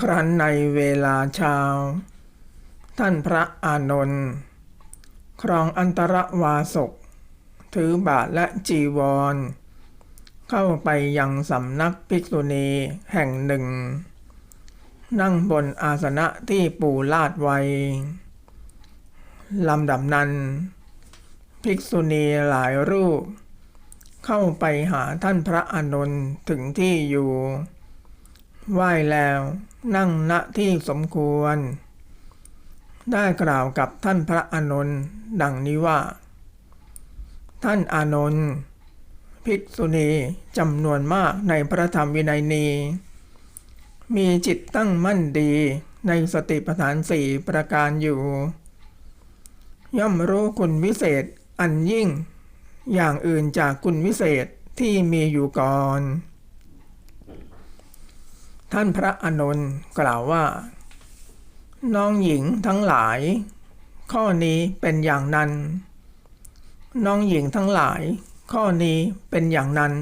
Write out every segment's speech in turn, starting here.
ครั้นในเวลาเช้า ท่านพระอานนท์ครองอันตรวาสก ถือบาทและจีวร เข้าไปยังสำนักภิกษุณีแห่งหนึ่ง นั่งบนอาสนะที่ปูลาดไว้ลำดับนั้น ภิกษุณีหลายรูป เข้าไปหาท่านพระอานนท์ถึงที่อยู่ ไหว้แล้วนั่งณที่สมควร ได้กล่าวกับท่านพระอานนท์ดังนี้ว่า ท่านอานนท์ภิกษุณีจำนวนมากในพระธรรมวินัยนี้ มีจิตตั้งมั่นดีในสติปัฏฐานสี่ประการอยู่ ย่อมรู้คุณวิเศษอันยิ่ง อย่างอื่นจากคุณวิเศษที่มีอยู่ก่อน ท่านพระอานนท์กล่าวว่า น้องหญิงทั้งหลาย ข้อนี้เป็นอย่างนั้น น้องหญิงทั้งหลาย ข้อนี้เป็นอย่างนั้น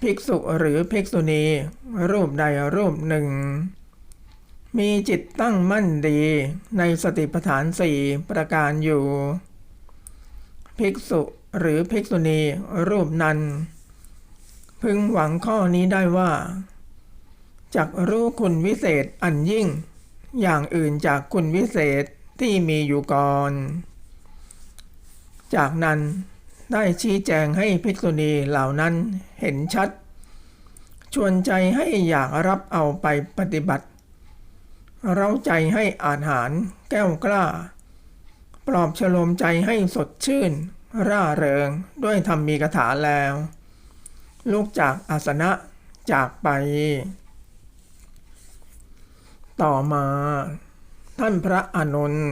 ภิกษุหรือภิกษุณี รูปใดรูปหนึ่ง มีจิตตั้งมั่นดีในสติปัฏฐานสี่ประการอยู่ ภิกษุหรือภิกษุณีรูปนั้น พึงหวังข้อนี้ได้ว่า จักรู้คุณวิเศษอันยิ่ง อย่างอื่นจากคุณวิเศษที่มีอยู่ก่อน จากนั้นได้ชี้แจงให้ภิกษุณีเหล่านั้นเห็นชัด ชวนใจให้อยากรับเอาไปปฏิบัติ เราใจให้อาหารแก้วกล้า ปลอบฉลมใจให้สดชื่น ร่าเริงด้วยธรรมมีกถาแล้ว ลูกจากอาสนะจากไป ต่อมา ท่านพระอานนท์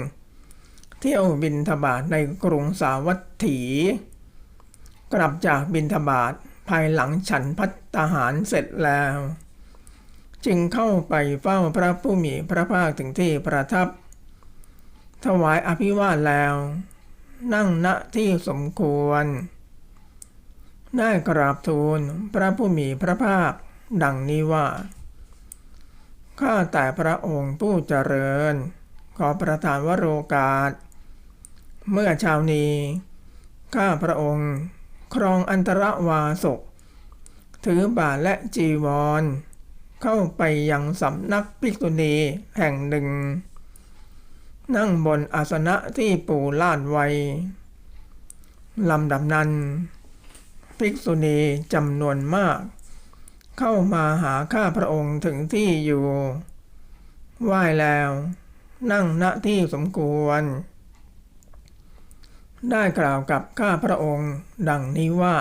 เที่ยวบินทบาทในกรุงสาวัตถี กลับจากบินทบาทภายหลังฉันพัตตาหารเสร็จแล้ว จึงเข้าไปเฝ้าพระผู้มีพระภาคถึงที่ประทับ ถวายอภิวาทแล้ว นั่งณที่สมควร ได้กราบทูลพระผู้มีพระภาคดังนี้ว่า ข้าแต่พระองค์ผู้เจริญ ขอประทานวโรกาส เมื่อเช้านี้ข้าพระองค์ครองอันตรวาสกถือบาทและจีวร เข้าไปยังสำนักภิกษุณีแห่งหนึ่ง นั่งบนอาสนะที่ปูลาดไว้ลำดับนั้น ภิกษุณีจำนวนมาก เข้ามาหาข้าพระองค์ถึงที่อยู่ ไหว้แล้ว นั่งณที่สมควร ได้กล่าวกับข้าพระองค์ ดังนี้ว่า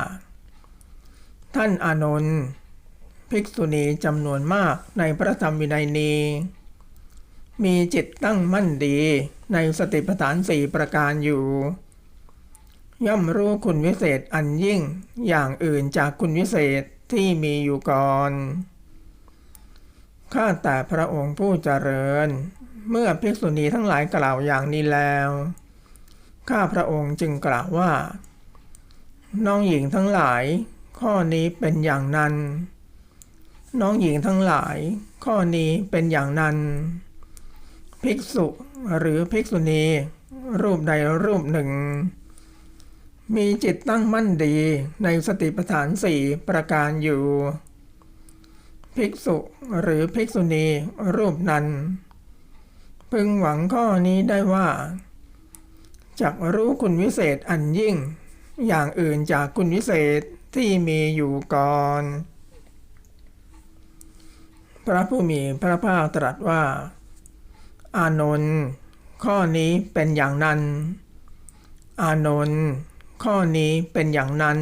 ท่านอานนท์ภิกษุณีจำนวนมากในพระธรรมวินัยนี้ มีจิตตั้งมั่นดีในสติปัฏฐานสี่ประการอยู่ ย่อมรู้คุณวิเศษอันยิ่งอย่างอื่นจากคุณวิเศษ ที่มีอยู่ก่อน ข้าแต่พระองค์ผู้เจริญ เมื่อภิกษุณีทั้งหลายกล่าวอย่างนี้แล้ว ข้าพระองค์จึงกล่าวว่า น้องหญิงทั้งหลาย ข้อนี้เป็นอย่างนั้น น้องหญิงทั้งหลาย ข้อนี้เป็นอย่างนั้น ภิกษุหรือภิกษุณีรูปใดรูปหนึ่ง มีจิตตั้งมั่นดีในสติปัฏฐานสี่ประการอยู่ ภิกษุหรือภิกษุณีรูปนั้น พึงหวังข้อนี้ได้ว่าจักรู้คุณวิเศษอันยิ่ง อย่างอื่นจากคุณวิเศษที่มีอยู่ก่อน พระผู้มีพระภาคตรัสว่า อานนท์ข้อนี้เป็นอย่างนั้น อานนท์ ข้อนี้เป็นอย่างนั้น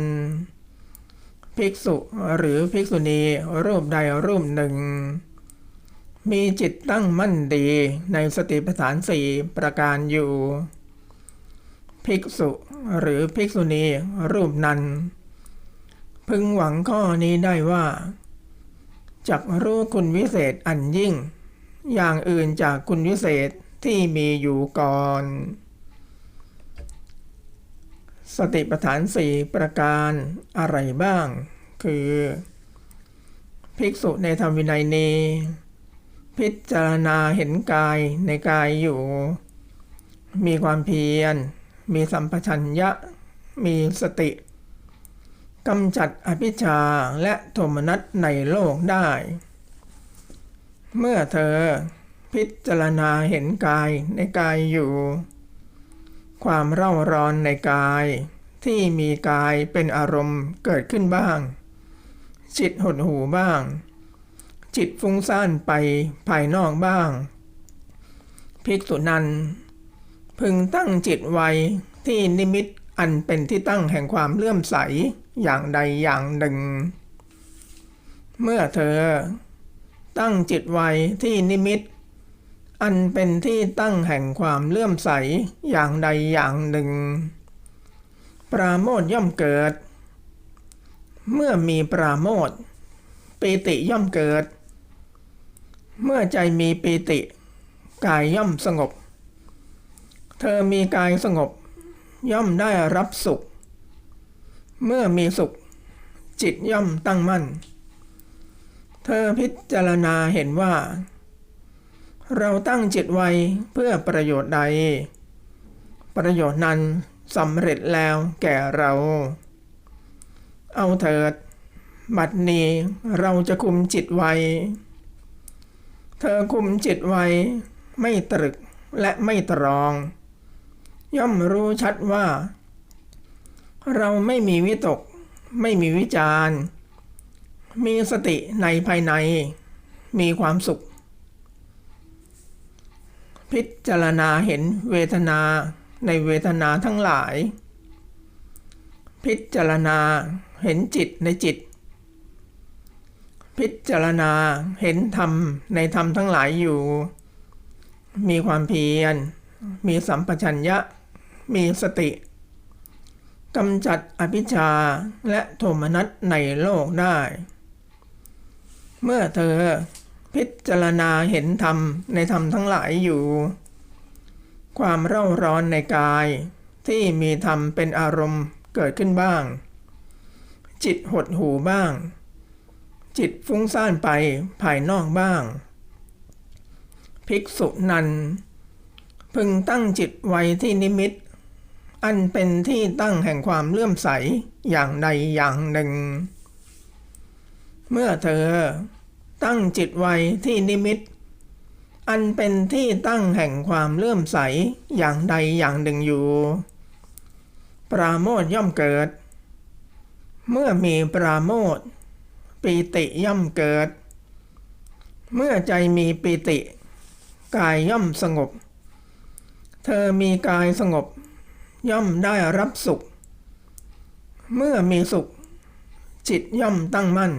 ภิกษุหรือภิกษุณีรูปใดรูปหนึ่ง มีจิตตั้งมั่นดีในสติปัฏฐานสี่ประการอยู่ ภิกษุหรือภิกษุณีรูปนั้น พึงหวังข้อนี้ได้ว่าจักรู้คุณวิเศษอันยิ่ง อย่างอื่นจากคุณวิเศษที่มีอยู่ก่อน สติปัฏฐานสี่ประการอะไรบ้าง คือ ภิกษุในธรรมวินัยนี้ พิจารณาเห็นกายในกายอยู่ มีความเพียร มีสัมปชัญญะ มีสติกำจัดอภิชาและโทมนัสในโลกได้ เมื่อเธอพิจารณาเห็นกายในกายอยู่ ความเร่าร้อนในกาย ที่มีกายเป็นอารมณ์เกิดขึ้นบ้าง จิตหดหูบ้าง จิตฟุ้งซ่านไปภายนอกบ้าง ภิกษุนั้น พึงตั้งจิตไว้ที่นิมิตอันเป็นที่ตั้งแห่งความเลื่อมใสอย่างใดอย่างหนึ่ง เมื่อเธอ ตั้งจิตไว้ที่นิมิต อันเป็นที่ตั้งแห่งความเลื่อมใสอย่างใดอย่างหนึ่ง ปราโมทย่อมเกิด เมื่อมีปราโมทปีติย่อมเกิด เมื่อใจมีปีติ กายย่อมสงบ เธอมีกายสงบ ย่อมได้รับสุข เมื่อมีสุข จิตย่อมตั้งมั่น เธอพิจารณาเห็นว่า เราตั้งจิตไว้เพื่อประโยชน์ใด ประโยชน์นั้นสำเร็จแล้วแก่เรา เอาเถิด บัดนี้เราจะคุมจิตไว้ เธอคุมจิตไว้ ไม่ตรึกและไม่ตรอง ย่อมรู้ชัดว่า เราไม่มีวิตก ไม่มีวิจารมีสติในภายใน มีความสุข พิจารณาเห็นเวทนาในเวทนาทั้งหลาย พิจารณาเห็นจิตในจิต พิจารณาเห็นธรรมในธรรมทั้งหลายอยู่ มีความเพียร มีสัมปชัญญะ มีสติกำจัดอภิชาและโทมนัสในโลกได้ เมื่อเธอ พิจารณาเห็นธรรมในธรรมทั้งหลายอยู่ ความเร่าร้อนในกาย ที่มีธรรมเป็นอารมณ์เกิดขึ้นบ้าง จิตหดหูบ้าง จิตฟุ้งซ่านไปภายนอกบ้าง ภิกษุนันพึงตั้งจิตไว้ที่นิมิต อันเป็นที่ตั้งแห่งความเลื่อมใสอย่างใดอย่างหนึ่ง เมื่อเธอ ตั้งจิตไว้ที่นิมิต อันเป็นที่ตั้งแห่งความเลื่อมใสอย่างใดอย่างหนึ่งอยู่ ปราโมทย่อมเกิด เมื่อมีปราโมทปีติย่อมเกิด เมื่อใจมีปีติ กายย่อมสงบ เธอมีกายสงบ ย่อมได้รับสุข เมื่อมีสุข จิตย่อมตั้งมั่น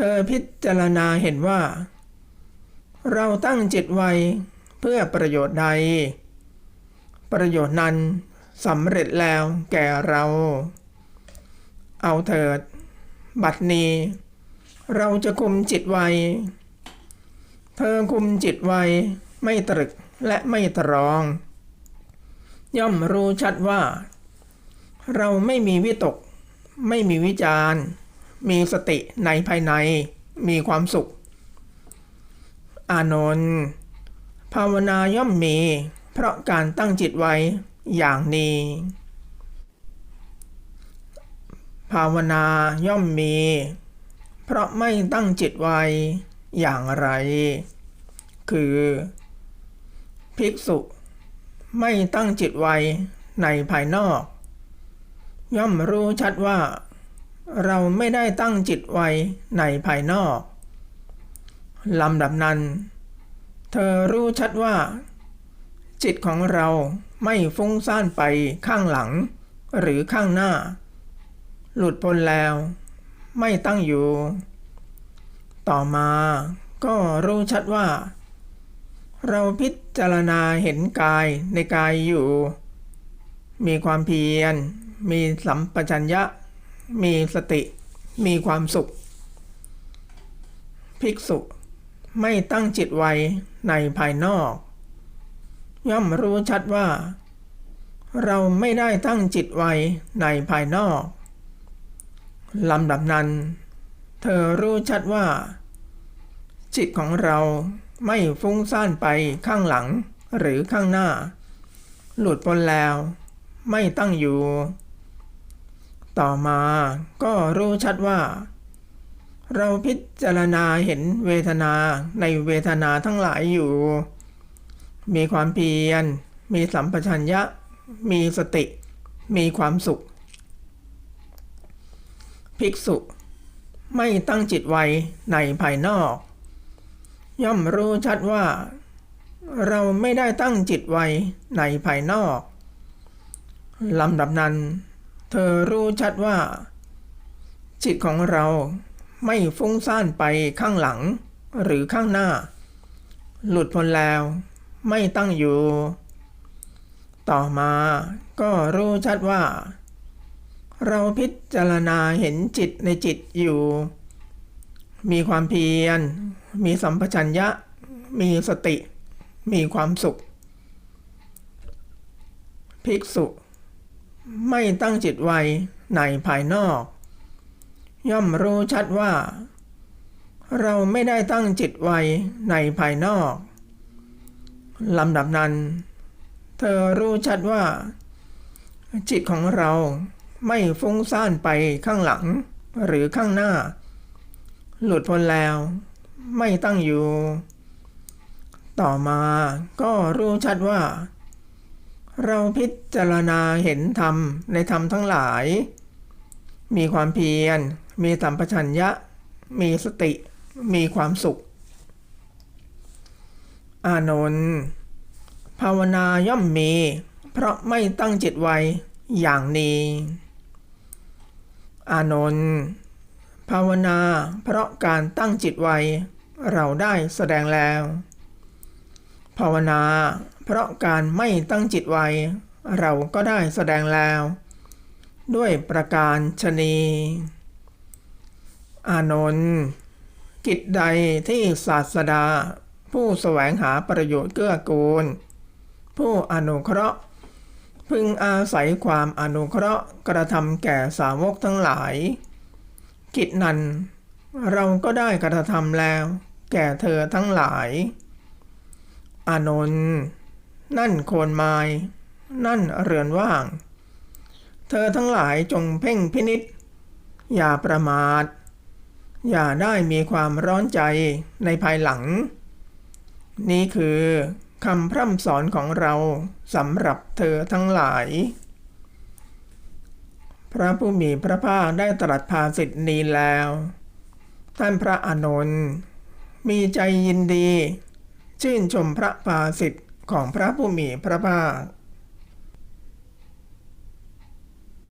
เธอพิจารณาเห็นว่า เราตั้งจิตไว้เพื่อประโยชน์ใด ประโยชน์นั้นสำเร็จแล้วแก่เรา เอาเถิด บัดนี้ เราจะคุมจิตไว้ เธอคุมจิตไว้ไม่ตรึกและไม่ตรอง ย่อมรู้ชัดว่า เราไม่มีวิตก ไม่มีวิจารณ์ มีสติในภายใน มีความสุข อานนท์ภาวนาย่อมมี เพราะการตั้งจิตไว้อย่างนี้ ภาวนาย่อมมี เพราะไม่ตั้งจิตไว้อย่างไร คือ ภิกษุไม่ตั้งจิตไว้ในภายนอก ย่อมรู้ชัดว่า เราไม่ได้ตั้งจิตไว้ในภายนอกลำดับนั้น เธอรู้ชัดว่า จิตของเราไม่ฟุ้งซ่านไปข้างหลัง หรือข้างหน้า หลุดพ้นแล้ว ไม่ตั้งอยู่ ต่อมาก็รู้ชัดว่า เราพิจารณาเห็นกายในกายอยู่ มีความเพียร มีสัมปชัญญะ มีสติ มีความสุข ภิกษุ ไม่ตั้งจิตไว้ในภายนอก ย่อมรู้ชัดว่า เราไม่ได้ตั้งจิตไว้ในภายนอกลำดับนั้น เธอรู้ชัดว่า จิตของเราไม่ฟุ้งซ่านไปข้างหลังหรือข้างหน้า หลุดพ้นแล้ว ไม่ตั้งอยู่ ต่อมาก็รู้ชัดว่า เราพิจารณาเห็นเวทนาในเวทนาทั้งหลายอยู่ มีความเพียร มีสัมปชัญญะ มีสติ มีความสุข ภิกษุ ไม่ตั้งจิตไว้ในภายนอก ย่อมรู้ชัดว่า เราไม่ได้ตั้งจิตไว้ในภายนอกลำดับนั้น เธอรู้ชัดว่า จิตของเราไม่ฟุ้งซ่านไปข้างหลัง หรือข้างหน้า หลุดพ้นแล้วไม่ตั้งอยู่ ต่อมาก็รู้ชัดว่า เราพิจารณาเห็นจิตในจิตอยู่ มีความเพียร มีสัมปชัญญะ มีสติ มีความสุข ภิกษุ ไม่ตั้งจิตไว้ในภายนอก ย่อมรู้ชัดว่า เราไม่ได้ตั้งจิตไว้ในภายนอกลำดับนั้น เธอรู้ชัดว่า จิตของเราไม่ฟุ้งซ่านไปข้างหลังหรือข้างหน้า หลุดพ้นแล้ว ไม่ตั้งอยู่ ต่อมาก็รู้ชัดว่า เราพิจารณาเห็นธรรมในธรรมทั้งหลาย มีความเพียร มีสัมปชัญญะ มีสติ มีความสุข อานนท์ภาวนาย่อมมี เพราะไม่ตั้งจิตไว้อย่างนี้ อานนท์ภาวนาเพราะการตั้งจิตไว้ เราได้แสดงแล้ว ภาวนา เพราะการไม่ตั้งจิตไว้ เราก็ได้แสดงแล้ว ด้วยประการชนีอานนท์กิจใดที่ศาสดา ผู้แสวงหาประโยชน์เกื้อกูล ผู้อนุเคราะห์ พึงอาศัยความอนุเคราะห์กระทำแก่สาวกทั้งหลาย กิจนั้น เราก็ได้กระทำแล้ว แก่เธอทั้งหลาย อานนท์ นั่นโคนไม้ นั่นเรือนว่าง เธอทั้งหลายจงเพ่งพินิษอย่าประมาท อย่าได้มีความร้อนใจในภายหลัง นี่คือคำพร่ำสอนของเราสำหรับเธอทั้งหลาย พระผู้มีพระภาคได้ตรัสภาสิทธินี้แล้ว ท่านพระอานนท์มีใจยินดี ชื่นชมพระภาสิทธิ ของพระผู้มีพระภาค